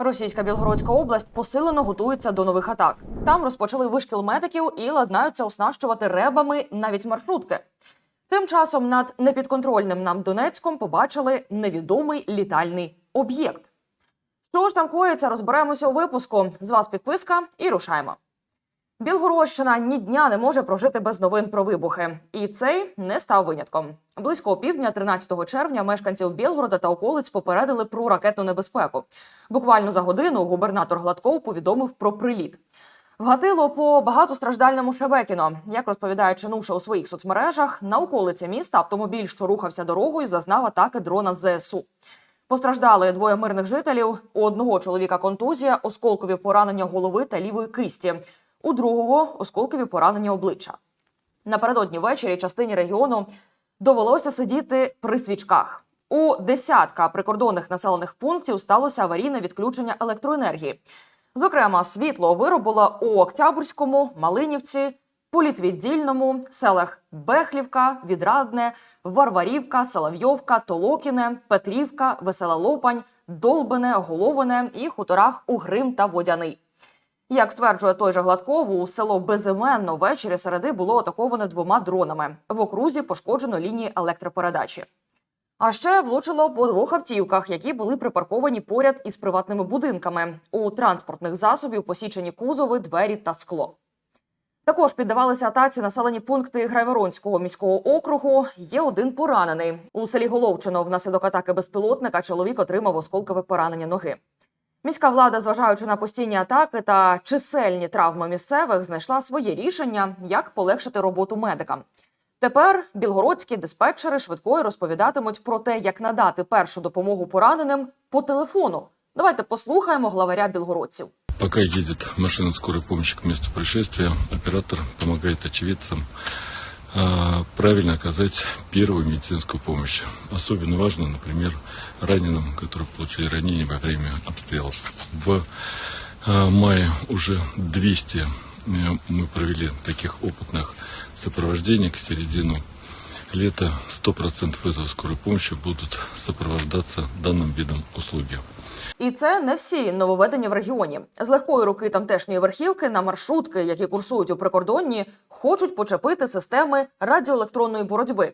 Російська Білгородська область посилено готується до нових атак. Там розпочали вишкіл медиків і ладнаються оснащувати ребами навіть маршрутки. Тим часом над непідконтрольним нам Донецьком побачили невідомий літальний об'єкт. Що ж там коїться, розберемося у випуску. З вас підписка і рушаємо. Білгородщина ні дня не може прожити без новин про вибухи, і цей не став винятком. Близько півдня, 13 червня, мешканців Білгорода та околиць попередили про ракетну небезпеку. Буквально за годину губернатор Гладков повідомив про приліт. Вгатило по багатостраждальному Шебекіно. Як розповідає чинуша у своїх соцмережах, на околиці міста автомобіль, що рухався дорогою, зазнав атаки дрона з ЗСУ. Постраждали двоє мирних жителів. У одного чоловіка контузія, осколкові поранення голови та лівої кисті. У другого осколкові поранення обличчя. Напередодні ввечері частині регіону довелося сидіти при свічках. У десятка прикордонних населених пунктів сталося аварійне відключення електроенергії. Зокрема, світло виробило у Октябрському, Малинівці, Політвіддільному, селах Бехлівка, Відрадне, Варварівка, Соловйовка, Толокіне, Петрівка, Весела Лопань, Долбине, Головине і хуторах Угрим та Водяний. Як стверджує той же Гладков, у село Безіменно ввечері середи було атаковане двома дронами. В окрузі пошкоджено лінії електропередачі. А ще влучило по двох автівках, які були припарковані поряд із приватними будинками. У транспортних засобів посічені кузови, двері та скло. Також піддавалися атаці населені пункти Грайворонського міського округу. Є один поранений. У селі Головчино внаслідок атаки безпілотника чоловік отримав осколкове поранення ноги. Міська влада, зважаючи на постійні атаки та чисельні травми місцевих, знайшла своє рішення, як полегшити роботу медикам. Тепер білгородські диспетчери швидкої розповідатимуть про те, як надати першу допомогу пораненим по телефону. Давайте послухаємо главаря білгородців. Пока едет машина скорой помощи к месту происшествия, оператор помогает очевидцам правильно оказать первую медицинскую помощь. Особенно важно, например, раненым, которые получили ранения во время обстрелов. В а, мае уже 200 э, мы провели таких опытных сопровождений к середину лета 100% вызовов скорой помощи будут сопровождаться данным видом услуги. І це не всі нововведення в регіоні. З легкої руки тамтешньої верхівки на маршрутки, які курсують у прикордонні, хочуть почепити системи радіоелектронної боротьби.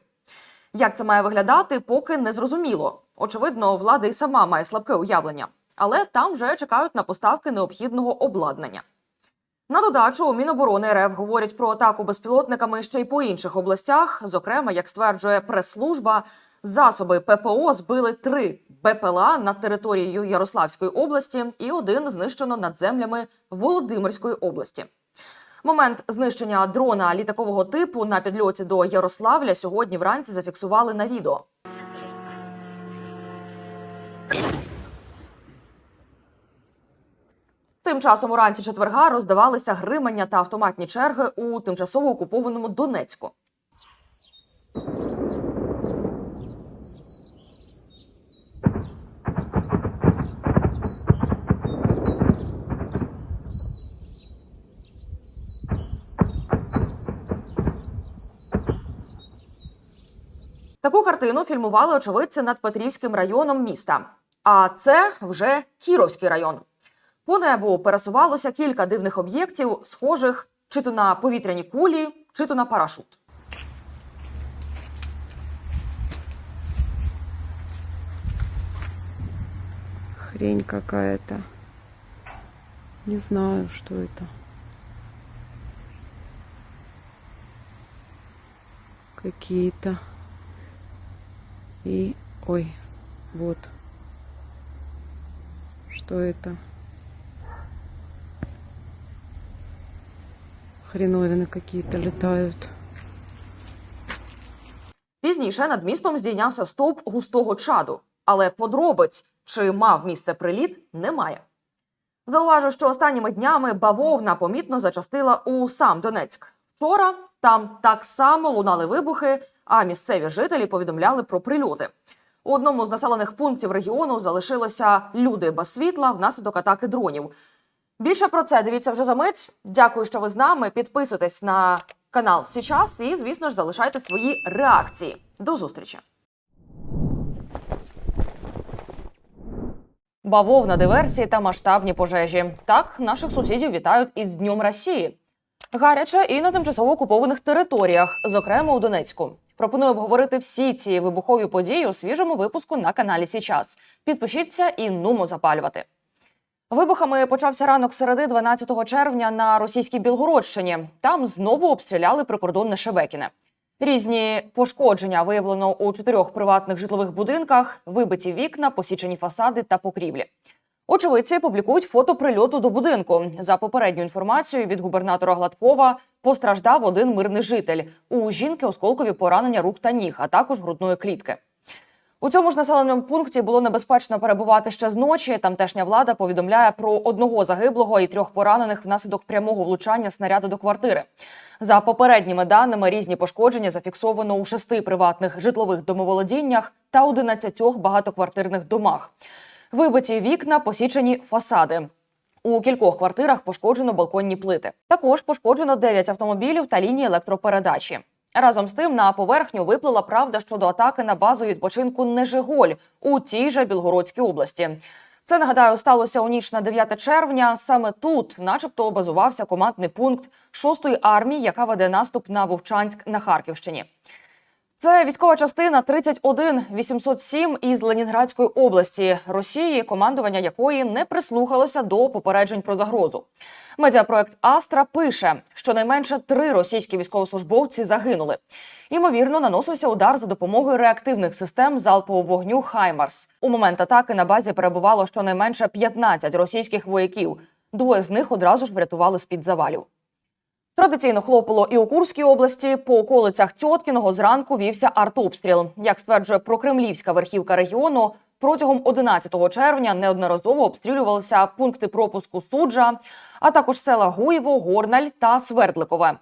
Як це має виглядати, поки не зрозуміло. Очевидно, влада і сама має слабке уявлення, але там вже чекають на поставки необхідного обладнання. На додачу у Міноборони РФ говорять про атаку безпілотниками ще й по інших областях. Зокрема, як стверджує прес-служба, засоби ППО збили три БПЛА над територією Ярославської області, і один знищено над землями Володимирської області. Момент знищення дрона літакового типу на підльоті до Ярославля сьогодні вранці зафіксували на відео. Тим часом уранці четверга роздавалися гримання та автоматні черги у тимчасово окупованому Донецьку. Таку картину фільмували очевидці над Петрівським районом міста. А це вже Кіровський район. По небу пересувалося кілька дивних об'єктів, схожих чи то на повітряні кулі, чи то на парашут. Хрень какая-то. Не знаю, что это. Какие-то. И... Ой, вот. Что это? Хреновины какие-то летают. Пізніше над містом здійнявся стовп густого чаду, але подробиць, чи мав місце приліт, немає. Зауважу, що останніми днями бавовна помітно зачастила у сам Донецьк. Вчора там так само лунали вибухи, а місцеві жителі повідомляли про прильоти. У одному з населених пунктів регіону залишилося люди без світла внаслідок атаки дронів. Більше про це дивіться вже за мить. Дякую, що ви з нами. Підписуйтесь на канал Січас і, звісно ж, залишайте свої реакції. До зустрічі! Бавовна диверсії та масштабні пожежі. Так наших сусідів вітають із Днем Росії. Гаряче і на тимчасово окупованих територіях, зокрема у Донецьку. Пропоную обговорити всі ці вибухові події у свіжому випуску на каналі Січас. Підпишіться і нумо запалювати. Вибухами почався ранок середи 12 червня на російській Білгородщині. Там знову обстріляли прикордонне Шебекіне. Різні пошкодження виявлено у чотирьох приватних житлових будинках, вибиті вікна, посічені фасади та покрівлі. Очевидці публікують фото прильоту до будинку. За попередньою інформацією від губернатора Гладкова постраждав один мирний житель. У жінки осколкові поранення рук та ніг, а також грудної клітки. У цьому ж населеному пункті було небезпечно перебувати ще з ночі. Тамтешня влада повідомляє про одного загиблого і трьох поранених внаслідок прямого влучання снаряду до квартири. За попередніми даними, різні пошкодження зафіксовано у шести приватних житлових домоволодіннях та 11 багатоквартирних домах. Вибиті вікна, посічені фасади. У кількох квартирах пошкоджено балконні плити. Також пошкоджено 9 автомобілів та лінії електропередачі. Разом з тим на поверхню виплила правда щодо атаки на базу відпочинку Нежиголь у тій же Білгородській області. Це нагадаю сталося у ніч на 9 червня. Саме тут, начебто, базувався командний пункт 6-ї армії, яка веде наступ на Вовчанськ на Харківщині. Це військова частина 31807 із Ленінградської області Росії, командування якої не прислухалося до попереджень про загрозу. Медіапроект Астра пише, що найменше три російські військовослужбовці загинули. Ймовірно, наносився удар за допомогою реактивних систем залпового вогню Хаймарс. У момент атаки на базі перебувало щонайменше 15 російських вояків. Двоє з них одразу ж врятували з під завалів. Традиційно хлопало і у Курській області. По околицях Тьоткіного зранку вівся артобстріл. Як стверджує прокремлівська верхівка регіону, протягом 11 червня неодноразово обстрілювалися пункти пропуску суджа, а також села Гуєво, Горналь та Свердликове.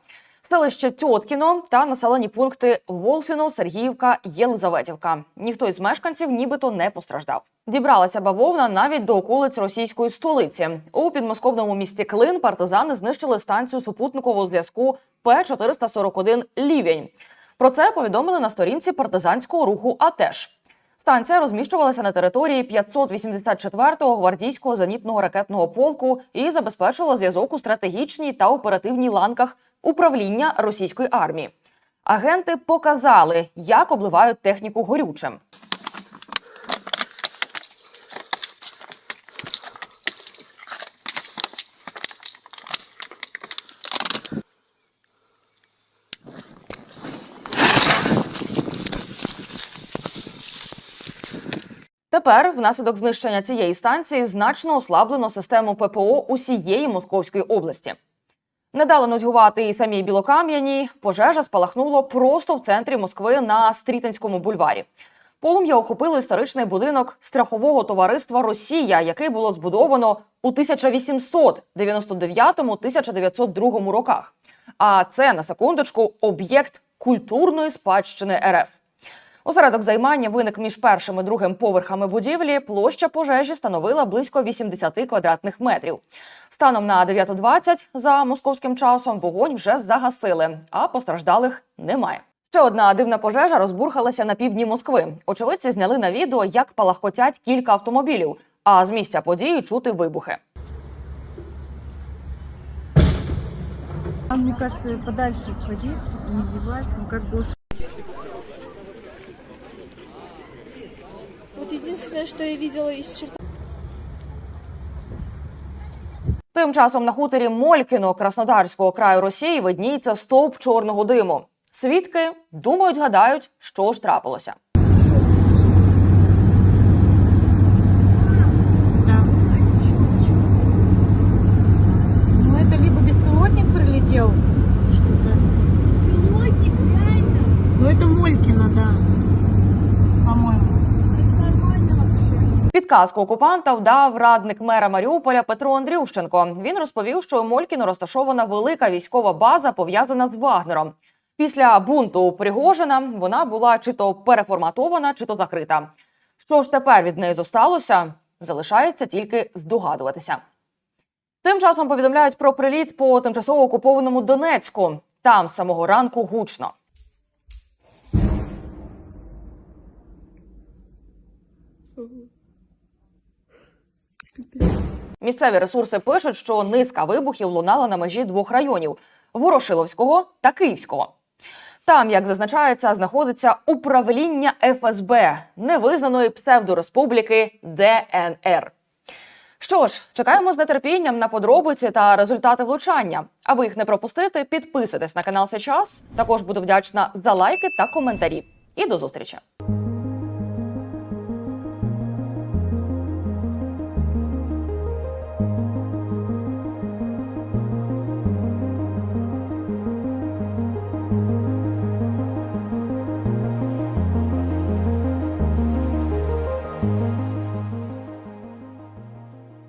Селище Тьоткіно та населені пункти Волфіно, Сергіївка, Єлизаветівка. Ніхто із мешканців нібито не постраждав. Дібралася бавовна навіть до околиць російської столиці. У підмосковному місті Клин партизани знищили станцію супутникового зв'язку П-441 Лівень. Про це повідомили на сторінці партизанського руху АТЕШ. Станція розміщувалася на території 584-го гвардійського зенітного ракетного полку і забезпечувала зв'язок у стратегічній та оперативній ланках управління російської армії. Агенти показали, як обливають техніку горючим. Тепер, внаслідок знищення цієї станції, значно ослаблено систему ППО усієї Московської області. Не дало нудьгувати і самій Білокам'яній. Пожежа спалахнуло просто в центрі Москви на Стрітинському бульварі. Полум'я охопило історичний будинок страхового товариства Росія, який було збудовано у 1899-1902 роках. А це на секундочку об'єкт культурної спадщини РФ. Осередок займання виник між першим і другим поверхами будівлі. Площа пожежі становила близько 80 квадратних метрів. Станом на 9.20 за московським часом вогонь вже загасили, а постраждалих немає. Ще одна дивна пожежа розбурхалася на півдні Москви. Очевидці зняли на відео, як палахкотять кілька автомобілів. А з місця події чути вибухи. А мне подальше ходить, не зевать, ну как бы Единственное, что я видела из черта. Тим часом на хуторі Молькіно Краснодарського краю Росії видніється стовп чорного диму. Свідки думають, гадають, що ж трапилося. Підказку окупанта вдав радник мера Маріуполя Петро Андрющенко. Він розповів, що у Молькіно розташована велика військова база, пов'язана з Вагнером. Після бунту Пригожина вона була чи то переформатована, чи то закрита. Що ж тепер від неї зосталося, залишається тільки здогадуватися. Тим часом повідомляють про приліт по тимчасово окупованому Донецьку. Там з самого ранку гучно. Місцеві ресурси пишуть, що низка вибухів лунала на межі двох районів Ворошиловського та Київського. Там, як зазначається, знаходиться управління ФСБ невизнаної псевдореспубліки ДНР. Що ж, чекаємо з нетерпінням на подробиці та результати влучання. Аби їх не пропустити, підписуйтесь на канал Сейчас. Також буду вдячна за лайки та коментарі. І до зустрічі!